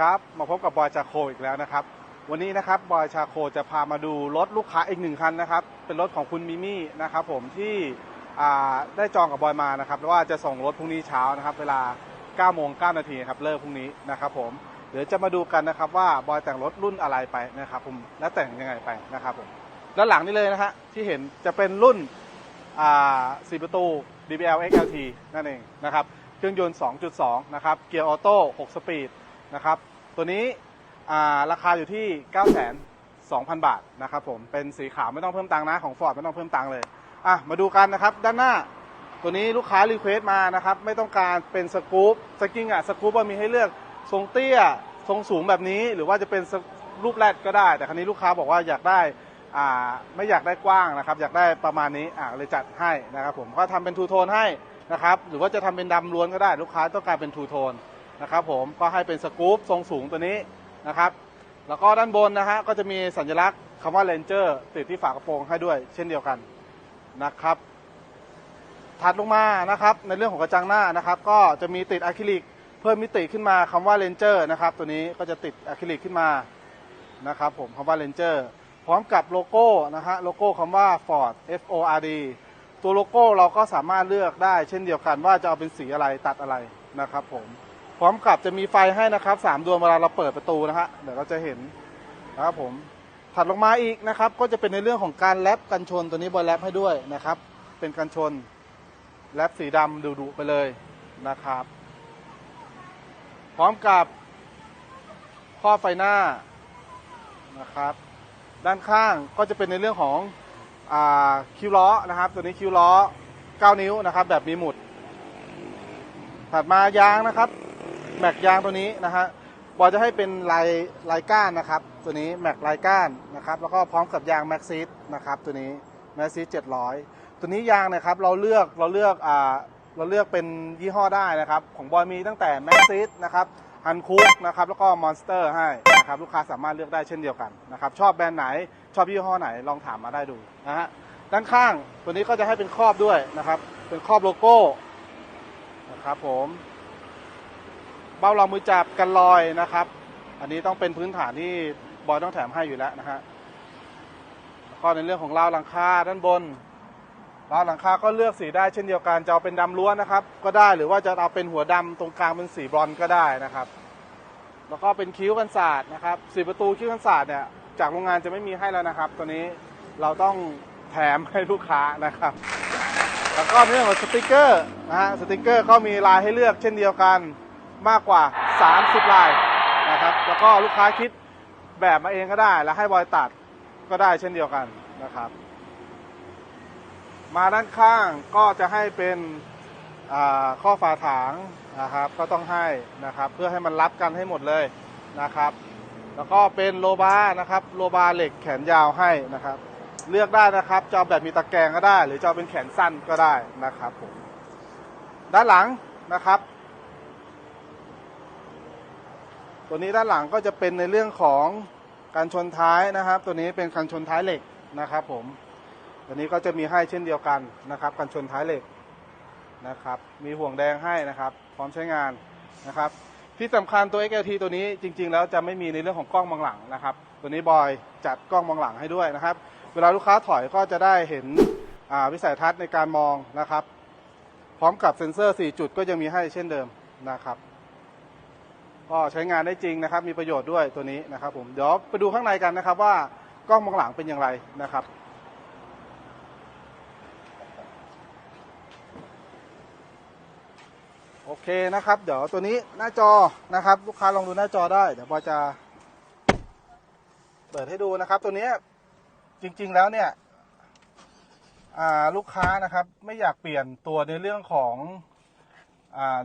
ครับมาพบกับบอยชาโคอีกแล้วนะครับ วันนี้นะครับบอยชาโคจะพามาดูรถลูกค้าอีกหนึ่งคันนะครับ เป็นรถของคุณมิมี่นะครับผมที่ได้จองกับบอยมานะครับว่าจะส่งรถพรุ่งนี้เช้านะครับ เวลา9โมง9นาทีครับเลิกพรุ่งนี้นะครับผมเดี๋ยวจะมาดูกันนะครับว่าบอยแต่งรถรุ่นอะไรไปนะครับผมและแต่งยังไงไปนะครับผมด้านหลังนี่เลยนะฮะที่เห็นจะเป็นรุ่นอ่าสี่ประตู DBL XLT นั่นเองนะครับเครื่องยนต์ 2.2 นะครับ เกียร์ออโต้ 6 สปีด นะครับ ตัวนี้ราคาอยู่ที่ 9 2 0 0 0 บาทนะครับผมเป็นสีขาวไม่ต้องเพิ่มตังค์นะของ Ford ไม่ต้องเพิ่มตังค์เลยอะมาดูกันนะครับด้านหน้าตัวนี้ลูกค้ารีเควสต์มานะครับไม่ต้องการเป็นสกู๊ปสกิ้งอะสกู๊ปมีให้เลือกทรงเตี้ยทรงสูงแบบนี้ หรือว่าจะเป็นรูปแรดก็ได้ แต่ครั้นี้ลูกค้าบอกว่าอยากได้ไม่อยากได้กว้างนะครับ อยากได้ประมาณนี้เลยจัดให้นะครับผมก็ทำเป็นทูโทนให้นะครับหรือว่าจะทำเป็นดำล้วนก็ได้ ลูกค้าต้องการเป็นทูโทน นะครับผมก็ให้เป็นสกู๊ปทรงสูงตัวนี้นะครับ แล้วก็ด้านบนนะฮะก็จะมีสัญลักษณ์คำว่า Ranger ติดที่ฝากระโปรงให้ด้วย เช่นเดียวกันนะครับ ถัดลงมานะครับ ในเรื่องของกระจังหน้านะครับ ก็จะมีติดอะคริลิกเพิ่มมิติขึ้นมาคำว่า Ranger นะครับ ตัวนี้ก็จะติดอะคริลิกขึ้นมานะครับ ผมคำว่า Ranger พร้อมกับโลโก้นะฮะโลโก้คำว่า Ford F O R D ตัวโลโก้เราก็สามารถเลือกได้ เช่นเดียวกันว่าจะเอาเป็นสีอะไรตัดอะไรนะครับผม พร้อมกับจะมีไฟให้นะครับสามดวงเวลาเราเปิดประตูนะฮะเดี๋ยวเราจะเห็นนะครับผมถัดลงมาอีกนะครับ ก็จะเป็นในเรื่องของการแรปกันชนตัวนี้บอยแรปให้ด้วยนะครับ เป็นกันชนแรปสีดำดุๆไปเลยนะครับ พร้อมกับข้อไฟหน้านะครับ ด้านข้างก็จะเป็นในเรื่องของอคิวล้อนะครับ ตัวนี้คิวล้อ 9 นิ้วนะครับ แบบมีหมุด ถัดมายางนะครับ แม็กยางตัวนี้นะฮะบอยจะให้เป็นลายลายก้านนะครับ ตัวนี้แม็กลายก้านนะครับแล้วก็พร้อมกับยางแม็กซิสนะครับตัวนี้แม็กซิส700ตัวนี้ยางนะครับเราเลือกเราเลือกอ่าเราเลือกเป็นยี่ห้อได้นะครับ ของบอยมีตั้งแต่แม็กซิสนะครับฮันคุกนะครับแล้วก็มอนสเตอร์ให้นะครับลูกค้าสามารถเลือกได้เช่นเดียวกันนะครับชอบแบรนด์ไหนชอบยี่ห้อไหนลองถามมาได้ดูนะฮะด้านข้างตัวนี้ก็จะให้เป็นครอบด้วยนะครับ เป็นครอบโลโก้นะครับผม เบ้ารองมือจับกันลอยนะครับ อันนี้ต้องเป็นพื้นฐานที่บอยต้องแถมให้อยู่แล้วนะฮะแล้วก็ในเรื่องของราวหลังคาด้านบนราวหลังคาก็เลือกสีได้เช่นเดียวกันจะเอาเป็นดำล้วนนะครับ ก็ได้หรือว่าจะเอาเป็นหัวดำตรงกลางเป็นสีบรอนก็ได้นะครับ แล้วก็เป็นคิ้วกันศาสตร์นะครับสีประตูคิ้วกันศาสตร์เนี่ยจากโรงงานจะไม่มีให้แล้วนะครับ ตัวนี้เราต้องแถมให้ลูกค้านะครับ แล้วก็ในเรื่องของสติกเกอร์นะฮะสติกเกอร์ก็มีลายให้เลือกเช่นเดียวกัน มากกว่า 30 ลายนะครับ แล้วก็ลูกค้าคิดแบบมาเองก็ได้ แล้วให้บอยตัดก็ได้เช่นเดียวกันนะครับ มาด้านข้างก็จะให้เป็นข้อฝาถางนะครับก็ต้องให้นะครับเพื่อให้มันรับกันให้หมดเลยนะครับ แล้วก็เป็นโลบาร์นะครับโลบาร์เหล็กแขนยาวให้นะครับ เลือกได้นะครับจะเอแบบมีตะแกรงก็ได้ หรือจะเอเป็นแขนสั้นก็ได้นะครับผมด้านหลังนะครับ ตัวนี้ด้านหลังก็จะเป็นในเรื่องของการชนท้ายนะครับ ตัวนี้เป็นการชนท้ายเหล็กนะครับ ผมตัวนี้ก็จะมีให้เช่นเดียวกันนะครับการชนท้ายเหล็กนะครับ มีห่วงแดงให้นะครับ พร้อมใช้งานนะครับ ที่สำคัญตัว XLT ตัวนี้จริง ๆ แล้วจะไม่มีในเรื่องของกล้องมองหลังนะครับ ตัวนี้บอยจัดกล้องมองหลังให้ด้วยนะครับ เวลาลูกค้าถอยก็จะได้เห็นวิสัยทัศน์ในการมองนะครับ พร้อมกับเซ็นเซอร์ 4 จุดก็ยังมีให้เช่นเดิมนะครับ ก็ใช้งานได้จริงนะครับ มีประโยชน์ด้วยตัวนี้นะครับ ผมเดี๋ยวไปดูข้างในกันนะครับว่ากล้องมองหลังเป็นอย่างไรนะครับโอเคนะครับ เดี๋ยวตัวนี้หน้าจอนะครับ ลูกค้าลองดูหน้าจอได้ เดี๋ยวบอจะเปิดให้ดูนะครับ ตัวนี้จริง ๆแล้วเนี่ยลูกค้านะครับ ไม่อยากเปลี่ยนตัวในเรื่องของ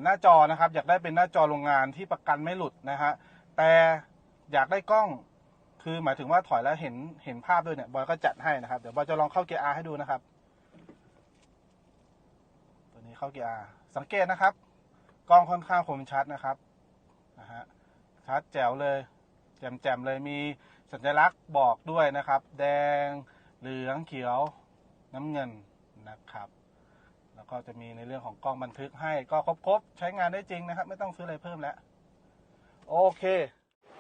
หน้าจอนะครับ อยากได้เป็นหน้าจอโรงงานที่ประกันไม่หลุดนะฮะแต่อยากได้กล้องคือหมายถึงว่าถอยแล้วเห็นเห็นภาพด้วยเนี่ยบอยก็จัดให้นะครับ เดี๋ยวบอยจะลองเข้าเกียร์ R ให้ดูนะครับ ตัวนี้เข้าเกียร์ R สังเกตนะครับ กล้องค่อนข้างคมชัดนะครับนะฮะชัดแจ๋วเลยแจ่มๆเลยมีสัญลักษณ์บอกด้วยนะครับ แดงเหลืองเขียวน้ำเงินนะครับ ก็จะมีในเรื่องของกล้องบันทึกให้ก็ครบๆใช้งานได้จริงนะครับ ไม่ต้องซื้ออะไรเพิ่มแล้ว โอเค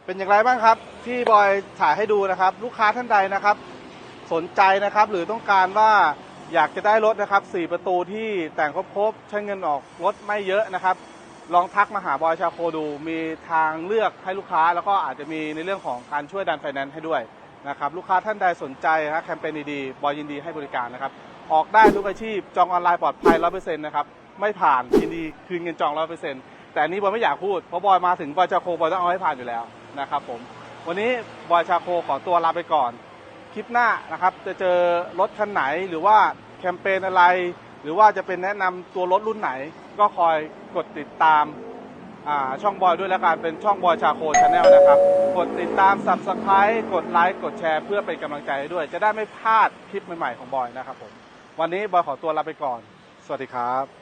เป็นอย่างไรบ้างครับ ที่บอยถ่ายให้ดูนะครับ ลูกค้าท่านใดนะครับ สนใจนะครับ หรือต้องการว่าอยากจะได้รถนะครับ4ประตูที่แต่งครบๆใช้เงินออกรถไม่เยอะนะครับ ลองทักมาหาบอยชาโคดู มีทางเลือกให้ลูกค้า แล้วก็อาจจะมีในเรื่องของการช่วยดันไฟแนนซ์ให้ด้วยนะครับ ลูกค้าท่านใดสนใจนะครับแคมเปญดีๆบอยยินดีให้บริการนะครับ ออกได้ทุกอาชีพจองออนไลน์ปลอดภัยร้อเปอร์เซ็นต์นะครับ ไม่ผ่านยินดีคืนเงินจองร้อเปอร์เซ็นต์แต่อันนี้บอยไม่อยากพูด เพราะบอยมาถึงบอยชาโคบอยต้องเอาให้ผ่านอยู่แล้วนะครับผม วันนี้บอยชาโคขอตัวลาไปก่อน คลิปหน้านะครับจะเจอรถคันไหนหรือว่าแคมเปญอะไร หรือว่าจะเป็นแนะนำตัวรถรุ่นไหน ก็คอยกดติดตามอ่าช่องบอยด้วยแล้วกันเป็นช่องบอยชาโคชาแนลนะครับ กดติดตาม subscribe กดไลค์กดแชร์เพื่อเป็นกำลังใจให้ด้วย จะได้ไม่พลาดคลิปใหม่ๆของบอยนะครับผม วันนี้บอยขอตัวลาไปก่อน สวัสดีครับ